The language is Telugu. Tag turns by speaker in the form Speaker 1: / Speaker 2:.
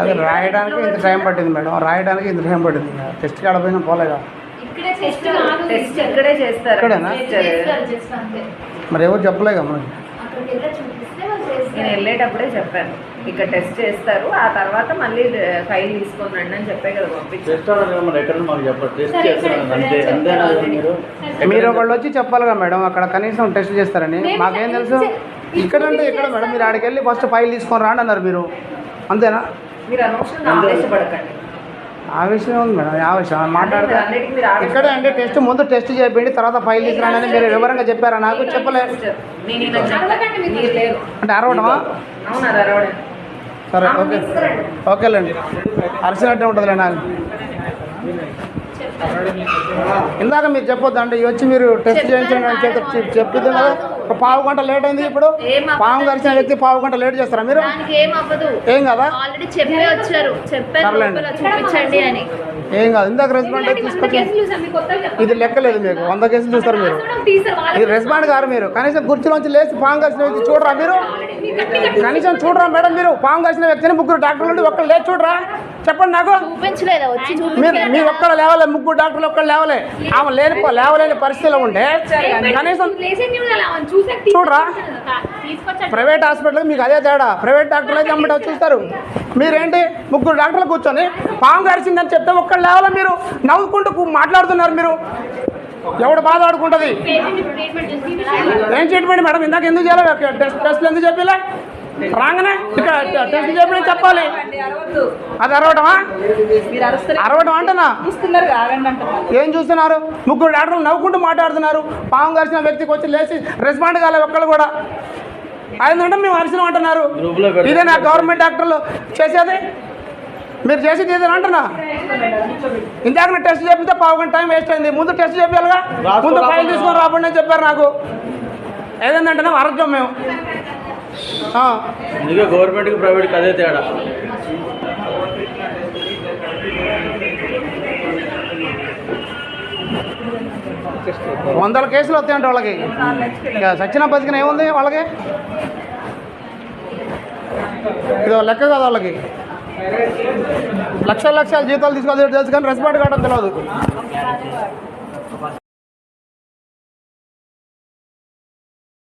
Speaker 1: అది రాయడానికి ఇంత టైం పట్టింది మేడం. రాయడానికి ఇంత టైం పట్టింది. టెస్ట్
Speaker 2: కాడపోయినా పోలేదా?
Speaker 1: మరి ఎవరు చెప్పలేగా మనకి?
Speaker 3: వెళ్ళేటప్పుడే చెప్పాను. ఇక్కడ టెస్ట్ చేస్తారు. ఆ తర్వాత మళ్ళీ ఫైల్ తీసుకొని రండి అని చెప్పే కదా పంపించారు
Speaker 4: మరి
Speaker 1: ఒకళ్ళు వచ్చి చెప్పాలిగా మేడం అక్కడ కనీసం టెస్ట్ చేస్తారని. మాకేం తెలుసు? ఇక్కడ అంటే ఇక్కడ మేడం? మీరు ఆడికి వెళ్ళి ఫస్ట్ ఫైల్ తీసుకొని రాండి అన్నారు మీరు. అంతేనా?
Speaker 3: మీరు అనవసరంగా ఆవేశపడకండి.
Speaker 1: ఆ విషయం ఉంది మేడం ఆ విషయం. మాట్లాడితే
Speaker 3: ఆవేశ-
Speaker 1: ఇక్కడే అంటే టెస్ట్ ముందు టెస్ట్ చేయండి తర్వాత ఫైల్ తీసుకురానని మీరు వివరంగా చెప్పారా? నాకు చెప్పలే
Speaker 3: నేను ఇలా చెప్పాను.
Speaker 2: అడగకండి మీరు.
Speaker 3: మీరు లేరు
Speaker 1: అంటే అరవడమా? సరే ఓకే. ఓకేలేండి. అరిసినట్టే ఉంటుందిలే నాకు ఇందాక మీరు చెప్పొద్దు అంటే ఇవి వచ్చి మీరు టెస్ట్ చేయించండి అని చెప్పి చెప్పింది కదా. పావు గంట లేట్ అయింది ఇప్పుడు. పాము కరిచిన వ్యక్తి పావు గంట లేట్ చేస్తారా మీరు?
Speaker 2: దానికి ఏం
Speaker 1: కదా? ఏం కాదు. ఇందాక రెస్పాండ్ తీసుకొచ్చి ఇది లెక్కలేదు మీకు. వంద కేసులు చూస్తారు మీరు. ఇది రెస్పాండ్ గారు మీరు. కనీసం కుర్చీలోంచి లేచి పాము కలిసిన వ్యక్తి చూడరా మీరు? కనీసం చూడరా మేడం మీరు? పాము కలిసిన వ్యక్తిని ముగ్గురు డాక్టర్లు ఒక్కరు లేచి చూడరా? చెప్పండి నాకు.
Speaker 2: చూపించలేదా? వచ్చి
Speaker 1: మీరు? మీరు ఒక్కడ లేవలే ముగ్గురు డాక్టర్లు ఒక్కరు లేవలే. ఆమె లేని లేవలేని పరిస్థితిలో ఉంటే కనీసం చూడరా? ప్రైవేట్ హాస్పిటల్ మీకు అదే తేడా. ప్రైవేట్ డాక్టర్లు అయితే అమ్మట చూస్తారు. మీరేంటి? ముగ్గురు డాక్టర్లు కూర్చొని పాము గడిచిందని చెప్తే ఒక్కరు లేవాల మీరు? నవ్వుకుంటూ మాట్లాడుతున్నారు మీరు. ఎవడు బాధ ఆడుకుంటుంది? ఏం ట్రీట్మెంట్ మేడం? ఇందాక ఎందుకు చేయాలి? టెస్ట్ టెస్ట్లు ఎందుకు చెప్పలే? రాగానే? ఇక్కడ టెస్ట్ చెప్పిన చెప్పాలి? అది అరవటమా? అరవటం అంటనా ఏం చూస్తున్నారు? ముగ్గురు డాక్టర్లు నవ్వుకుంటూ మాట్లాడుతున్నారు. పాము కలిసిన వ్యక్తికి వచ్చి లేచి రెస్పాండ్ కాలే ఒక్కళ్ళు కూడా. అయిందంటే మేము అరిసినాం అంటున్నారు. ఇదే నా గవర్నమెంట్ డాక్టర్లు చేసేది? మీరు చేసేది ఇదే అంటున్నా? ఇందాక టెస్ట్ చేపితే పావు గంట టైం వేస్ట్ అయింది. ముందు టెస్ట్ చేయాలిగా ముందు ఫైల్. తీసుకొని రాబండి అని చెప్పారు నాకు. ఏదంటే ఆరోగ్యం మేము.
Speaker 4: అందుకే గవర్నమెంట్కి ప్రైవేట్కి అదే తేడా.
Speaker 1: వందల కేసులు వస్తాయంట వాళ్ళకి. ఇక సచిన బతికిన ఏముంది వాళ్ళకి? ఇది లెక్క కదా వాళ్ళకి. లక్షల లక్షల జీతాలు తీసుకోవాలి తెలుసు కానీ రెస్పాండ్ కావడం తెలియదు